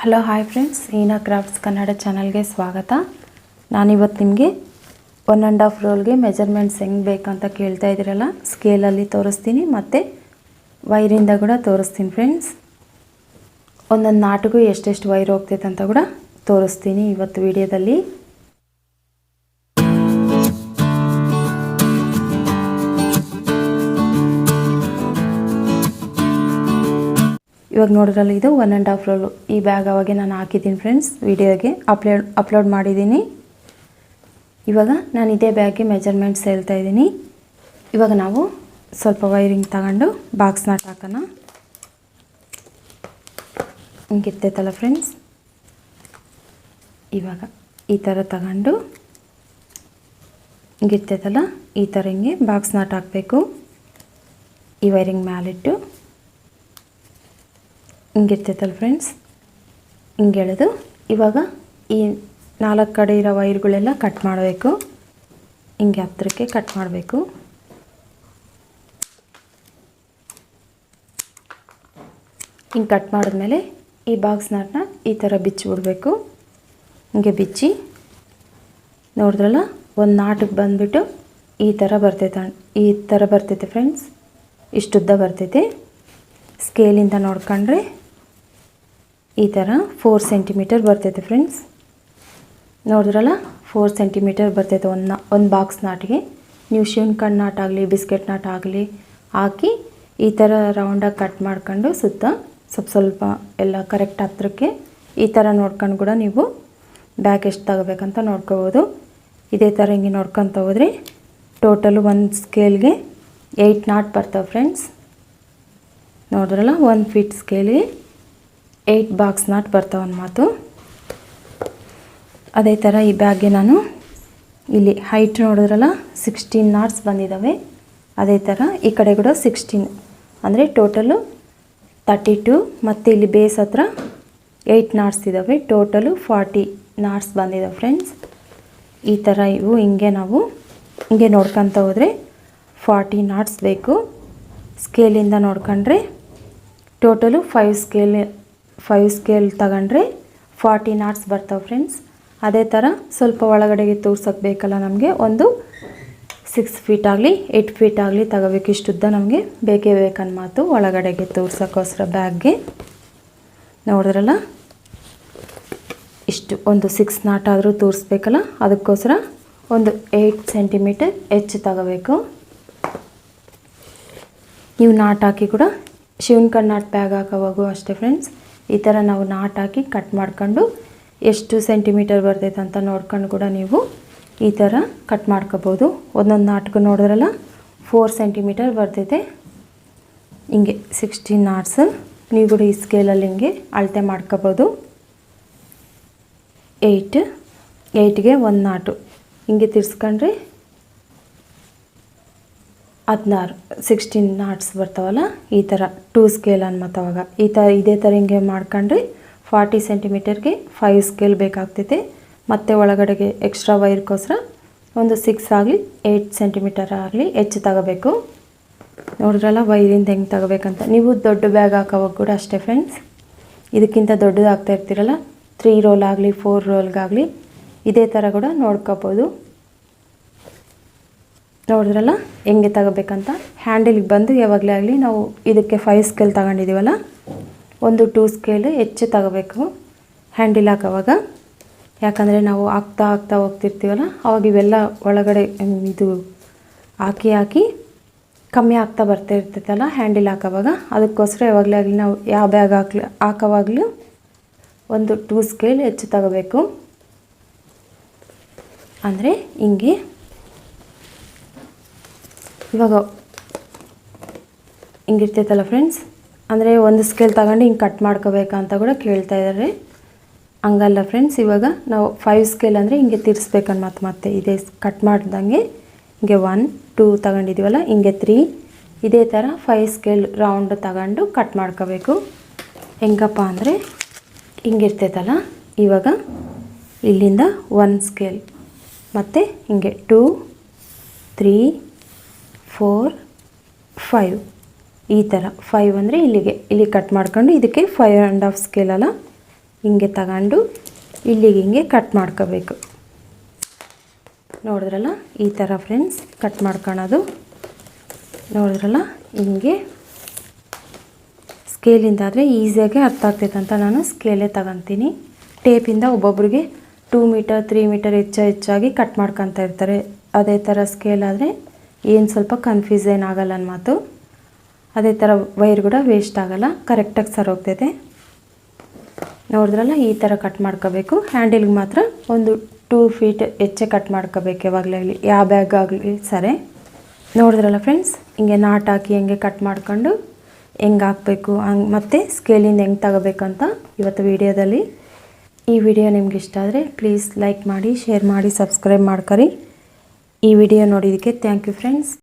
Hello, hi friends. Heena crafts Kannada ಚಾನಲ್ಗೆ ಸ್ವಾಗತ. ನಾನಿವತ್ತು ನಿಮಗೆ ಒನ್ ಆ್ಯಂಡ್ ಆಫ್ ರೋಲ್ಗೆ ಮೆಜರ್ಮೆಂಟ್ಸ್ ಹೆಂಗೆ ಬೇಕಂತ ಕೇಳ್ತಾ ಇದ್ದೀರಲ್ಲ, ಸ್ಕೇಲಲ್ಲಿ ತೋರಿಸ್ತೀನಿ ಮತ್ತು ವೈರಿಂದ ಕೂಡ ತೋರಿಸ್ತೀನಿ ಫ್ರೆಂಡ್ಸ್. ಒಂದೊಂದು ನಾಟಿಗೂ ಎಷ್ಟೆಷ್ಟು ವೈರ್ ಹೋಗ್ತೈತೆ ಅಂತ ಕೂಡ ತೋರಿಸ್ತೀನಿ ಇವತ್ತು ವಿಡಿಯೋದಲ್ಲಿ. ಇವಾಗ ನೋಡಿದ್ರಲ್ಲ ಇದು ಒನ್ ಆ್ಯಂಡ್ ಹಾಫ್ ರೋಲು ಈ ಬ್ಯಾಗ್ ಅವಾಗೆ ನಾನು ಹಾಕಿದ್ದೀನಿ ಫ್ರೆಂಡ್ಸ್ ವಿಡಿಯೋಗೆ ಅಪ್ಲೋಡ್ ಅಪ್ಲೋಡ್ ಮಾಡಿದ್ದೀನಿ. ಇವಾಗ ನಾನು ಇದೇ ಬ್ಯಾಗ್ಗೆ ಮೆಜರ್ಮೆಂಟ್ಸ್ ಹೇಳ್ತಾ ಇದ್ದೀನಿ. ಇವಾಗ ನಾವು ಸ್ವಲ್ಪ ವೈರಿಂಗ್ ತಗೊಂಡು ಬಾಕ್ಸ್ ನಾಟ್ ಹಾಕೋಣ. ಹಿಂಗಿರ್ತೈತಲ್ಲ ಫ್ರೆಂಡ್ಸ್ ಇವಾಗ ಈ ಥರ ತಗೊಂಡು ಹಿಂಗಿರ್ತೈತಲ್ಲ ಈ ಥರ ಹಿಂಗೆ ಬಾಕ್ಸ್ ನಾಟ್ ಹಾಕಬೇಕು. ಈ ವೈರಿಂಗ್ ಮ್ಯಾಲಿಟ್ಟು ಹಿಂಗಿರ್ತೈತಲ್ಲ ಫ್ರೆಂಡ್ಸ್ ಹಿಂಗೆ ಎಳೆದು ಇವಾಗ ಈ ನಾಲ್ಕು ಕಡೆ ಇರೋ ವೈರ್ಗಳೆಲ್ಲ ಕಟ್ ಮಾಡಬೇಕು. ಹಿಂಗೆ ಹತ್ತಿರಕ್ಕೆ ಕಟ್ ಮಾಡಬೇಕು. ಹಿಂಗೆ ಕಟ್ ಮಾಡಿದ್ಮೇಲೆ ಈ ಬಾಕ್ಸ್ ನಾಟನ್ನ ಈ ಥರ ಬಿಚ್ಚಿ ಬಿಡಬೇಕು. ಹಿಂಗೆ ಬಿಚ್ಚಿ ನೋಡಿದ್ರಲ್ಲ, ಒಂದು ನಾಟಕ್ಕೆ ಬಂದುಬಿಟ್ಟು ಈ ಥರ ಬರ್ತೈತೆ ಈ ಥರ ಬರ್ತೈತೆ ಫ್ರೆಂಡ್ಸ್ ಇಷ್ಟುದ್ದ ಬರ್ತೈತೆ. ಸ್ಕೇಲಿಂದ ನೋಡ್ಕೊಂಡ್ರೆ ಈ ಥರ ಫೋರ್ ಸೆಂಟಿಮೀಟರ್ ಬರ್ತೈತೆ ಫ್ರೆಂಡ್ಸ್ ನೋಡಿದ್ರಲ್ಲ? ಫೋರ್ ಸೆಂಟಿಮೀಟರ್ ಬರ್ತೈತೆ ಒಂದು ಒಂದು ಬಾಕ್ಸ್ ನಾಟಿಗೆ. ನೀವು ಶಿವನ್ ಕಣ್ಣು ನಾಟ್ ಆಗಲಿ, ಬಿಸ್ಕೆಟ್ ನಾಟ್ ಆಗಲಿ ಹಾಕಿ ಈ ಥರ ರೌಂಡಾಗಿ ಕಟ್ ಮಾಡ್ಕೊಂಡು ಸುತ್ತ ಸ್ವಲ್ಪ ಸ್ವಲ್ಪ ಎಲ್ಲ ಕರೆಕ್ಟ್ ಹತ್ರಕ್ಕೆ ಈ ಥರ ನೋಡ್ಕೊಂಡು ಕೂಡ ನೀವು ಬ್ಯಾಗ್ ಎಷ್ಟು ತಗೋಬೇಕಂತ ನೋಡ್ಕೋಬೋದು. ಇದೇ ಥರ ಹಿಂಗೆ ನೋಡ್ಕೊತ ಹೋದರೆ ಟೋಟಲು ಒಂದು ಸ್ಕೇಲ್ಗೆ ಏಯ್ಟ್ ನಾಟ್ ಬರ್ತವೆ ಫ್ರೆಂಡ್ಸ್ ನೋಡಿದ್ರಲ್ಲ? ಒಂದು ಫೀಟ್ ಸ್ಕೇಲಿಗೆ ಏಯ್ಟ್ ಬಾಕ್ಸ್ ನಾಟ್ ಬರ್ತಾವನ್ನ ಮಾತು. ಅದೇ ಥರ ಈ ಬ್ಯಾಗ್ಗೆ ನಾನು ಇಲ್ಲಿ ಹೈಟ್ ನೋಡಿದ್ರಲ್ಲ ಸಿಕ್ಸ್ಟೀನ್ ನಾಟ್ಸ್ ಬಂದಿದ್ದಾವೆ ಅದೇ ಥರ ಈ ಕಡೆ ಕೂಡ ಸಿಕ್ಸ್ಟೀನ್ ಅಂದರೆ ಟೋಟಲು ತರ್ಟಿ ಟು ಮತ್ತು ಇಲ್ಲಿ ಬೇಸ್ ಹತ್ರ ಏಯ್ಟ್ ನಾಟ್ಸ್ ಇದ್ದಾವೆ ಟೋಟಲು ಫಾರ್ಟಿ ನಾಟ್ಸ್ ಬಂದಿದ್ದಾವೆ ಫ್ರೆಂಡ್ಸ್ ಈ ಥರ ಇವು ಹಿಂಗೆ ನಾವು ಹಿಂಗೆ ನೋಡ್ಕೊತ ಹೋದರೆ ಫಾರ್ಟಿ ನಾಟ್ಸ್ ಬೇಕು. ಸ್ಕೇಲಿಂದ ನೋಡ್ಕೊಂಡ್ರೆ total five scale five scale ತಗೊಂಡ್ರೆ ಫಾರ್ಟಿ ನಾಟ್ಸ್ ಬರ್ತಾವೆ ಫ್ರೆಂಡ್ಸ್ ಅದೇ ಥರ ಸ್ವಲ್ಪ ಒಳಗಡೆಗೆ ತೋರ್ಸೋಕ್ಕೆ ಬೇಕಲ್ಲ ನಮಗೆ, ಒಂದು ಸಿಕ್ಸ್ ಫೀಟ್ ಆಗಲಿ ಏಯ್ಟ್ ಫೀಟ್ ಆಗಲಿ ತಗೋಬೇಕು. ಇಷ್ಟುದ್ದ ನಮಗೆ ಬೇಕೇ ಬೇಕನ್ನ ಮಾತು ಒಳಗಡೆಗೆ ತೋರ್ಸೋಕ್ಕೋಸ್ಕರ ಬ್ಯಾಗ್ಗೆ. ನೋಡಿದ್ರಲ್ಲ? ಇಷ್ಟು, ಒಂದು ಸಿಕ್ಸ್ ನಾಟ್ ಆದರೂ ತೋರಿಸ್ಬೇಕಲ್ಲ ಅದಕ್ಕೋಸ್ಕರ ಒಂದು ಏಯ್ಟ್ ಸೆಂಟಿಮೀಟರ್ ಹೆಚ್ಚು ತಗೋಬೇಕು. ನೀವು ನಾಟ್ ಹಾಕಿ ಕೂಡ ಶಿವನ್ ಕಣ್ಣು ನಾಟ್ ಬ್ಯಾಗ್ ಹಾಕೋವಾಗೂ ಅಷ್ಟೇ ಫ್ರೆಂಡ್ಸ್ ಈ ಥರ ನಾವು ನಾಟ್ ಹಾಕಿ ಕಟ್ ಮಾಡ್ಕೊಂಡು ಎಷ್ಟು ಸೆಂಟಿಮೀಟರ್ ಬರ್ತೈತೆ ಅಂತ ನೋಡ್ಕೊಂಡು ಕೂಡ ನೀವು ಈ ಥರ ಕಟ್ ಮಾಡ್ಕೋಬೋದು. ಒಂದೊಂದು ನಾಟ್ಗೆ ನೋಡಿದ್ರಲ್ಲ ಫೋರ್ ಸೆಂಟಿಮೀಟರ್ ಬರ್ತೈತೆ. ಹಿಂಗೆ ಸಿಕ್ಸ್ಟೀನ್ ನಾಟ್ಸ್ ನೀವು ಕೂಡ ಈ ಸ್ಕೇಲಲ್ಲಿ ಹಿಂಗೆ ಅಳತೆ ಮಾಡ್ಕೋಬೋದು. ಏಯ್ಟ್ ಏಯ್ಟ್ಗೆ ಒಂದು ನಾಟು. ಹಿಂಗೆ ತಿರ್ಸ್ಕೊಂಡ್ರೆ ಹದಿನಾರು ಸಿಕ್ಸ್ಟೀನ್ ನಾಟ್ಸ್ ಬರ್ತಾವಲ್ಲ, ಈ ಥರ ಟೂ ಸ್ಕೇಲ್ ಅನ್ಮತ್ತ ಅವಾಗ ಈ ಥರ ಇದೇ ಥರ ಹಿಂಗೆ ಮಾಡ್ಕೊಂಡ್ರೆ ಫಾರ್ಟಿ ಸೆಂಟಿಮೀಟರ್ಗೆ ಫೈವ್ ಸ್ಕೇಲ್ ಬೇಕಾಗ್ತೈತೆ. ಮತ್ತು ಒಳಗಡೆಗೆ ಎಕ್ಸ್ಟ್ರಾ ವೈರ್ಗೋಸ್ಕರ ಒಂದು ಸಿಕ್ಸ್ ಆಗಲಿ ಏಯ್ಟ್ ಸೆಂಟಿಮೀಟರ್ ಆಗಲಿ ಹೆಚ್ಚು ತಗೋಬೇಕು. ನೋಡಿದ್ರಲ್ಲ ವೈರಿಂದ ಹೆಂಗೆ ತಗೋಬೇಕಂತ. ನೀವು ದೊಡ್ಡ ಬ್ಯಾಗ್ ಹಾಕೋವಾಗ ಕೂಡ ಅಷ್ಟೇ ಫ್ರೆಂಡ್ಸ್ ಇದಕ್ಕಿಂತ ದೊಡ್ಡದು ಹಾಕ್ತಾ ಇರ್ತೀರಲ್ಲ ತ್ರೀ ರೋಲ್ ಆಗಲಿ ಫೋರ್ ರೋಲ್ಗಾಗಲಿ ಇದೇ ಥರ ಕೂಡ ನೋಡ್ಕೋಬೋದು. ನೋಡಿದ್ರಲ್ಲ? ಹೆಂಗೆ ತಗೋಬೇಕಂತ? ಹ್ಯಾಂಡಲಿಗೆ ಬಂದು ಯಾವಾಗಲೇ ಆಗಲಿ ನಾವು ಇದಕ್ಕೆ ಫೈವ್ ಸ್ಕೇಲ್ ತಗೊಂಡಿದ್ದೀವಲ್ಲ? ಒಂದು ಟೂ ಸ್ಕೇಲ್ ಹೆಚ್ಚು ತಗೋಬೇಕು ಹ್ಯಾಂಡಿಲ್ ಹಾಕೋವಾಗ. ಯಾಕಂದರೆ ನಾವು ಹಾಕ್ತಾ ಹಾಕ್ತಾ ಹೋಗ್ತಿರ್ತೀವಲ್ಲ, ಅವಾಗ ಇವೆಲ್ಲ ಒಳಗಡೆ ಇದು ಹಾಕಿ ಹಾಕಿ ಕಮ್ಮಿ ಆಗ್ತಾ ಬರ್ತಾ ಇರ್ತೈತಲ್ಲ ಹ್ಯಾಂಡಿಲ್ ಹಾಕೋವಾಗ. ಅದಕ್ಕೋಸ್ಕರ ಯಾವಾಗಲೇ ಆಗಲಿ ನಾವು ಯಾವ ಬ್ಯಾಗ್ ಹಾಕ್ಲಿ, ಹಾಕೋವಾಗಲೂ ಒಂದು ಟೂ ಸ್ಕೇಲ್ ಹೆಚ್ಚು ತಗೋಬೇಕು. ಅಂದರೆ ಹಿಂಗೆ ಇವಾಗ ಹಿಂಗಿರ್ತೈತಲ್ಲ ಫ್ರೆಂಡ್ಸ್ ಅಂದರೆ ಒಂದು ಸ್ಕೇಲ್ ತಗೊಂಡು ಹಿಂಗೆ ಕಟ್ ಮಾಡ್ಕೋಬೇಕಂತ ಕೂಡ ಕೇಳ್ತಾ ಇದ್ದಾರೆ ಹಂಗಲ್ಲ ಫ್ರೆಂಡ್ಸ್ ಇವಾಗ ನಾವು ಫೈವ್ ಸ್ಕೇಲ್ ಅಂದರೆ ಹಿಂಗೆ ತಿರ್ಸ್ಬೇಕನ್ ಮತ್ತೆ ಮತ್ತೆ. ಇದೇ ಕಟ್ ಮಾಡ್ದಂಗೆ ಹಿಂಗೆ ಒನ್ ಟೂ ತಗೊಂಡಿದ್ದೀವಲ್ಲ ಹಿಂಗೆ ತ್ರೀ ಇದೇ ಥರ ಫೈವ್ ಸ್ಕೇಲ್ ರೌಂಡ್ ತಗೊಂಡು ಕಟ್ ಮಾಡ್ಕೋಬೇಕು. ಹೆಂಗಪ್ಪ ಅಂದರೆ ಹಿಂಗಿರ್ತೈತಲ್ಲ, ಇವಾಗ ಇಲ್ಲಿಂದ ಒನ್ ಸ್ಕೇಲ್ ಮತ್ತು ಹಿಂಗೆ ಟೂ ತ್ರೀ ಫೋರ್ ಫೈವ್ ಈ ಥರ ಫೈವ್ ಅಂದರೆ ಇಲ್ಲಿಗೆ. ಇಲ್ಲಿ ಕಟ್ ಮಾಡ್ಕೊಂಡು ಇದಕ್ಕೆ ಫೈವ್ ಆ್ಯಂಡ್ ಹಾಫ್ ಸ್ಕೇಲಲ್ಲ ಹಿಂಗೆ ತಗೊಂಡು ಇಲ್ಲಿಗೆ ಹಿಂಗೆ ಕಟ್ ಮಾಡ್ಕೋಬೇಕು. ನೋಡಿದ್ರಲ್ಲ? ಈ ಥರ ಫ್ರೆಂಡ್ಸ್ ಕಟ್ ಮಾಡ್ಕೊಳೋದು. ನೋಡಿದ್ರಲ್ಲ? ಹಿಂಗೆ ಸ್ಕೇಲಿಂದ ಆದರೆ ಈಸಿಯಾಗಿ ಅರ್ಥ ಆಗ್ತೈತೆ ಅಂತ ನಾನು ಸ್ಕೇಲೇ ತಗೊತೀನಿ. ಟೇಪಿಂದ ಒಬ್ಬೊಬ್ರಿಗೆ ಟೂ ಮೀಟರ್ ತ್ರೀ ಮೀಟರ್ ಹೆಚ್ಚು ಹೆಚ್ಚಾಗಿ ಕಟ್ ಮಾಡ್ಕೊತಾ ಇರ್ತಾರೆ. ಅದೇ ಥರ ಸ್ಕೇಲ್ ಆದರೆ ಏನು ಸ್ವಲ್ಪ ಕನ್ಫ್ಯೂಸ್ ಏನಾಗಲ್ಲ ನನ್ನ ಮಾತು. ಅದೇ ಥರ ವೈರ್ ಕೂಡ ವೇಸ್ಟ್ ಆಗಲ್ಲ ಕರೆಕ್ಟಾಗಿ ಸರ್ ಹೋಗ್ತೈತೆ. ನೋಡಿದ್ರಲ್ಲ, ಈ ಥರ ಕಟ್ ಮಾಡ್ಕೋಬೇಕು. ಹ್ಯಾಂಡಲ್ಗೆ ಮಾತ್ರ ಒಂದು ಟೂ ಫೀಟ್ ಹೆಚ್ಚೆ ಕಟ್ ಮಾಡ್ಕೋಬೇಕು ಯಾವಾಗಲಾಗಲಿ ಯಾವ ಬ್ಯಾಗ್ ಆಗಲಿ ಸರಿ. ನೋಡಿದ್ರಲ್ಲ ಫ್ರೆಂಡ್ಸ್ ಹಿಂಗೆ ನಾಟ್ ಹಾಕಿ ಹೆಂಗೆ ಕಟ್ ಮಾಡ್ಕೊಂಡು ಹೆಂಗೆ ಹಾಕಬೇಕು, ಹಂಗೆ ಮತ್ತು ಸ್ಕೇಲಿಂದ ಹೆಂಗೆ ತಗೋಬೇಕಂತ ಇವತ್ತು ವಿಡಿಯೋದಲ್ಲಿ ಈ ವಿಡಿಯೋ ನಿಮ್ಗೆ ಇಷ್ಟ ಆದರೆ ಪ್ಲೀಸ್ ಲೈಕ್ ಮಾಡಿ ಶೇರ್ ಮಾಡಿ ಸಬ್ಸ್ಕ್ರೈಬ್ ಮಾಡ್ಕೊರಿ. ಈ ವಿಡಿಯೋ ನೋಡಿದ್ದಕ್ಕೆ ಥ್ಯಾಂಕ್ ಯು ಫ್ರೆಂಡ್ಸ್